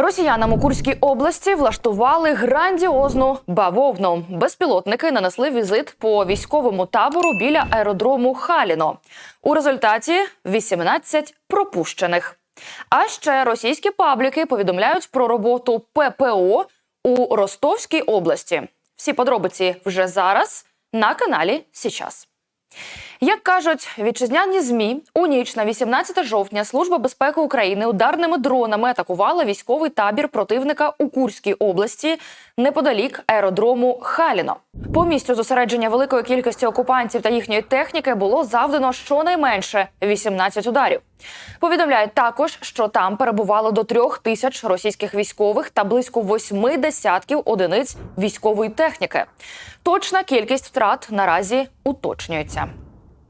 Росіянам у Курській області влаштували грандіозну бавовну. Безпілотники нанесли візит по військовому табору біля аеродрому Халіно. У результаті 18 пропущених. А ще російські пабліки повідомляють про роботу ППО у Ростовській області. Всі подробиці вже зараз на каналі Січас. Як кажуть вітчизняні змі, у ніч на 18 жовтня Служба безпеки України ударними дронами атакувала військовий табір противника у Курській області неподалік аеродрому Халіно. По місцю зосередження великої кількості окупантів та їхньої техніки було завдано щонайменше 18 ударів. Повідомляють також, що там перебувало до трьох тисяч російських військових та близько восьми десятків одиниць військової техніки. Точна кількість втрат наразі уточнюється.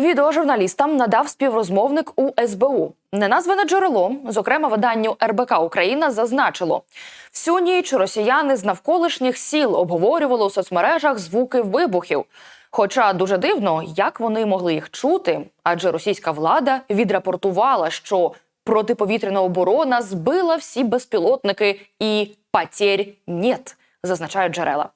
Відео журналістам надав співрозмовник у СБУ. Неназване джерело, зокрема виданню РБК Україна, зазначило, всю ніч росіяни з навколишніх сіл обговорювали у соцмережах звуки вибухів. Хоча дуже дивно, як вони могли їх чути, адже російська влада відрапортувала, що протиповітряна оборона збила всі безпілотники і потерь нет, зазначають джерела.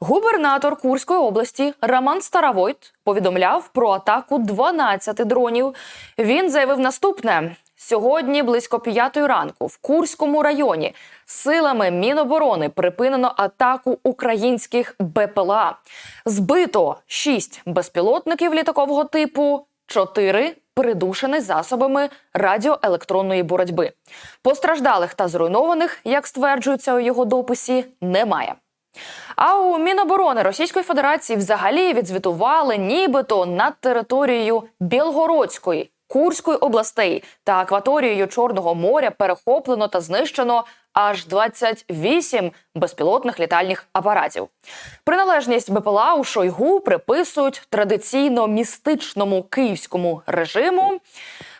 Губернатор Курської області Роман Старовойт повідомляв про атаку 12 дронів. Він заявив наступне: сьогодні близько п'ятої ранку в Курському районі силами Міноборони припинено атаку українських БПЛА. Збито 6 безпілотників літакового типу, 4 придушені засобами радіоелектронної боротьби. Постраждалих та зруйнованих, як стверджується у його дописі, немає. А у Міноборони Російської Федерації взагалі відзвітували, нібито над територією Білгородської, Курської областей та акваторією Чорного моря перехоплено та знищено аж 28 безпілотних літальних апаратів. Приналежність БПЛА у Шойгу приписують традиційно містичному київському режиму.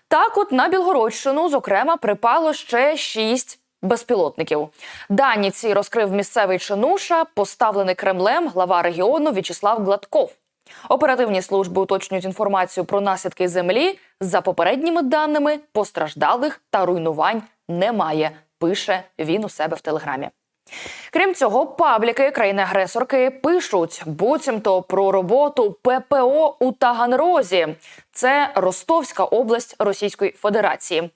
Так, от на Білгородщину, зокрема, припало ще шість безпілотників. Дані ці розкрив місцевий чинуша, поставлений Кремлем, глава регіону В'ячеслав Гладков. Оперативні служби уточнюють інформацію про наслідки землі. За попередніми даними постраждалих та руйнувань немає. Пише він у себе в телеграмі. Крім цього, пабліки країни-агресорки пишуть буцімто про роботу ППО у Таганрозі. Це Ростовська область Російської Федерації.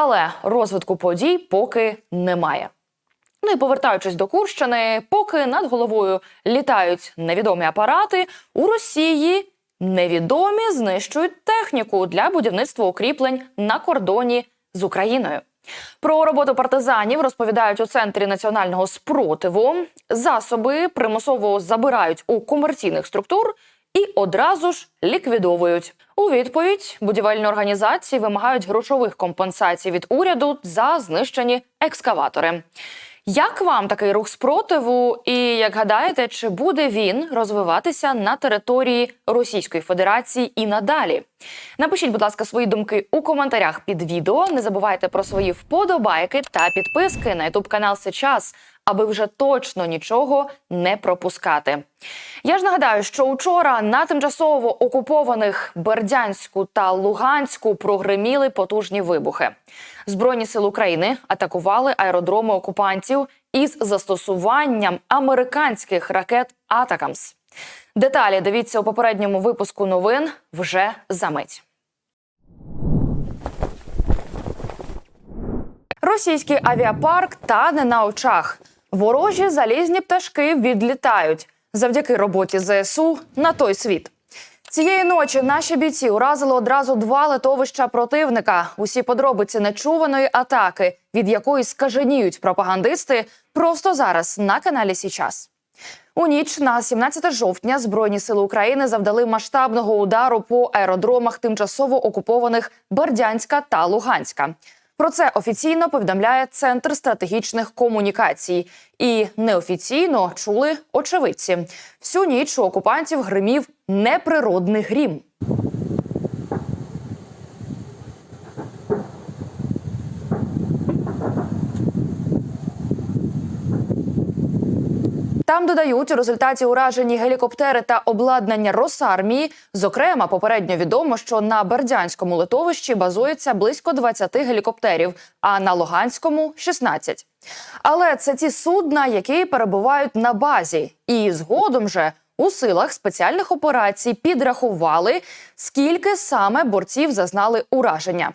Але розвитку подій поки немає. Ну і повертаючись до Курщини, поки над головою літають невідомі апарати, у Росії невідомі знищують техніку для будівництва укріплень на кордоні з Україною. Про роботу партизанів розповідають у центрі національного спротиву. Засоби примусово забирають у комерційних структур і одразу ж ліквідовують. У відповідь будівельні організації вимагають грошових компенсацій від уряду за знищені екскаватори. Як вам такий рух спротиву? І як гадаєте, чи буде він розвиватися на території Російської Федерації і надалі? Напишіть, будь ласка, свої думки у коментарях під відео. Не забувайте про свої вподобайки та підписки на ютуб канал Сейчас, аби вже точно нічого не пропускати. Я ж нагадаю, що учора на тимчасово окупованих Бердянську та Луганську прогреміли потужні вибухи. Збройні сили України атакували аеродроми окупантів із застосуванням американських ракет Атакамс. Деталі дивіться у попередньому випуску новин вже за мить. Російський авіапарк тане на очах. Ворожі залізні пташки відлітають завдяки роботі ЗСУ на той світ. Цієї ночі наші бійці уразили одразу два литовища противника. Усі подробиці нечуваної атаки, від якої скаженіють пропагандисти, просто зараз на каналі Січас. У ніч на 17 жовтня Збройні сили України завдали масштабного удару по аеродромах тимчасово окупованих Бердянська та Луганська. Про це офіційно повідомляє Центр стратегічних комунікацій. І неофіційно чули очевидці. Всю ніч у окупантів гримів неприродний грім. Там додають у результаті уражені гелікоптери та обладнання Росармії. Зокрема, попередньо відомо, що на Бердянському литовищі базується близько 20 гелікоптерів, а на Луганському 16. Але це ті судна, які перебувають на базі, і згодом же у силах спеціальних операцій підрахували, скільки саме борців зазнали ураження.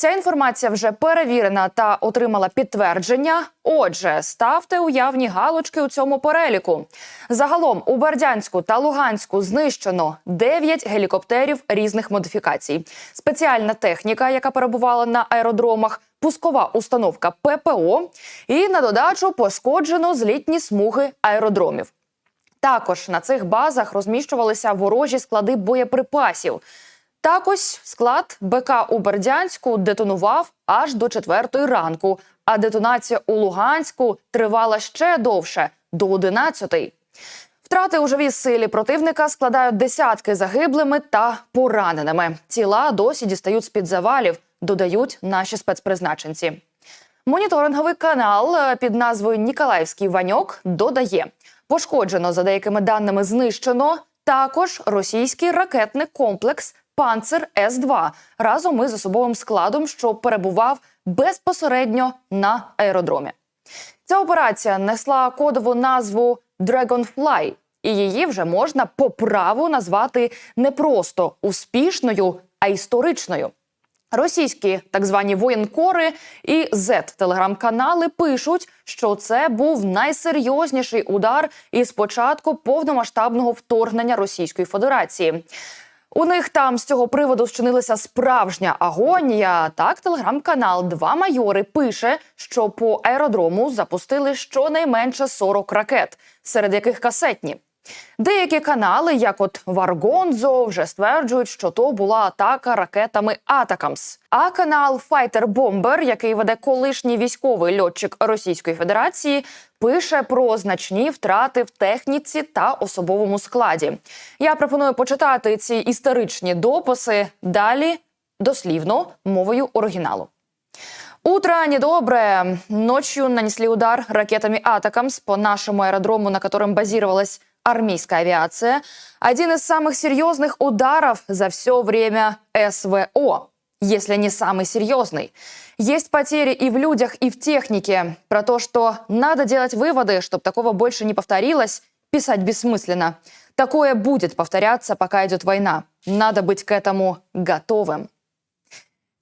Ця інформація вже перевірена та отримала підтвердження. Отже, ставте уявні галочки у цьому переліку. Загалом у Бердянську та Луганську знищено 9 гелікоптерів різних модифікацій, спеціальна техніка, яка перебувала на аеродромах, пускова установка ППО, і на додачу пошкоджено злітні смуги аеродромів. Також на цих базах розміщувалися ворожі склади боєприпасів. Так ось склад БК у Бердянську детонував аж до четвертої ранку, а детонація у Луганську тривала ще довше до одинадцятої. Втрати у живій силі противника складають десятки загиблими та пораненими. Тіла досі дістають з під завалів, додають наші спецпризначенці. Моніторинговий канал е, під назвою Ніколаївський Ваньок додає: пошкоджено за деякими даними знищено також російський ракетний комплекс Панцер С 2 разом із особовим складом, що перебував безпосередньо на аеродромі. Ця операція несла кодову назву Dragonfly, і її вже можна по праву назвати не просто успішною, а історичною. Російські так звані воєнкори і z телеграм-канали пишуть, що це був найсерйозніший удар із початку повномасштабного вторгнення Російської Федерації. У них там з цього приводу вчинилася справжня агонія. Так, телеграм-канал Два майори пише, що по аеродрому запустили щонайменше 40 ракет, серед яких касетні. Деякі канали, як от Варгонзо, вже стверджують, що то була атака ракетами Атакамс. А канал Fighter Bomber, який веде колишній військовий льотчик Російської Федерації, пише про значні втрати в техніці та особовому складі. Я пропоную почитати ці історичні дописи далі дослівно мовою оригіналу. Утро недоброе. Ночью нанесли удар ракетами «Атакамс» по нашему аэродрому, на котором базировалась армейская авиация. Один из самых серьезных ударов за все время СВО, если не самый серьезный. Есть потери и в людях, и в технике. Про то, что надо делать выводы, чтобы такого больше не повторилось, писать бессмысленно. Такое будет повторяться, пока идет война. Надо быть к этому готовым.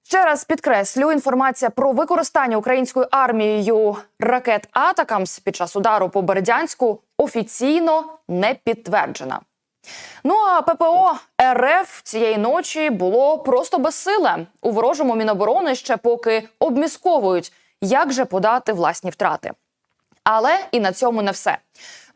Ще раз підкреслю, інформація про використання українською армією ракет Атакамс під час удару по Бердянську офіційно не підтверджена. Ну а ППО РФ цієї ночі було просто безсиле. У ворожому міноборони ще поки обмісковують, як же подати власні втрати. Але і на цьому не все.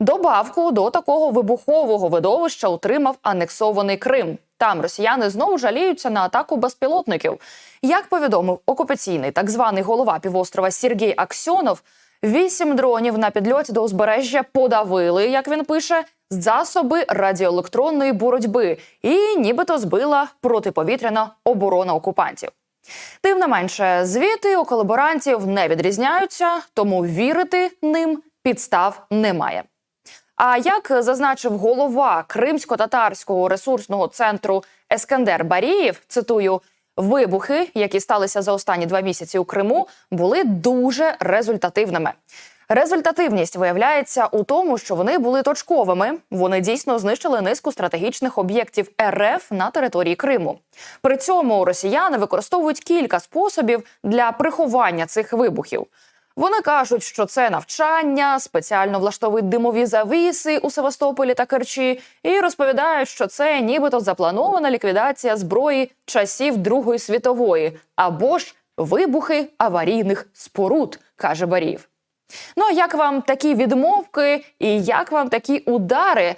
Добавку до такого вибухового видовища отримав анексований Крим. Там росіяни знову жаліються на атаку безпілотників. Як повідомив окупаційний так званий голова півострова Сергій Аксьонов, вісім дронів на підльоті до узбережжя подавили, як він пише, засоби радіоелектронної боротьби і нібито збила протиповітряна оборона окупантів. Тим не менше, звіти у колаборантів не відрізняються, тому вірити ним підстав немає. А як зазначив голова Кримсько-татарського ресурсного центру Ескандер Барієв, цитую. Вибухи, які сталися за останні два місяці у Криму, були дуже результативними. Результативність виявляється у тому, що вони були точковими. Вони дійсно знищили низку стратегічних об'єктів РФ на території Криму. При цьому росіяни використовують кілька способів для приховання цих вибухів. Вони кажуть, що це навчання, спеціально влаштовують димові завіси у Севастополі та Керчі, і розповідають, що це нібито запланована ліквідація зброї часів Другої світової або ж вибухи аварійних споруд, каже Барів. Ну а як вам такі відмовки і як вам такі удари?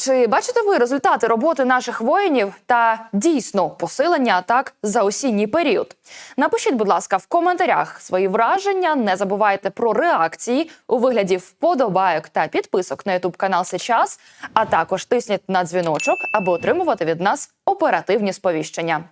Чи бачите ви результати роботи наших воїнів та дійсно посилення атак за осінній період? Напишіть, будь ласка, в коментарях свої враження. Не забувайте про реакції у вигляді вподобайок та підписок на Ютуб канал Сейчас, а також тисніть на дзвіночок, аби отримувати від нас оперативні сповіщення.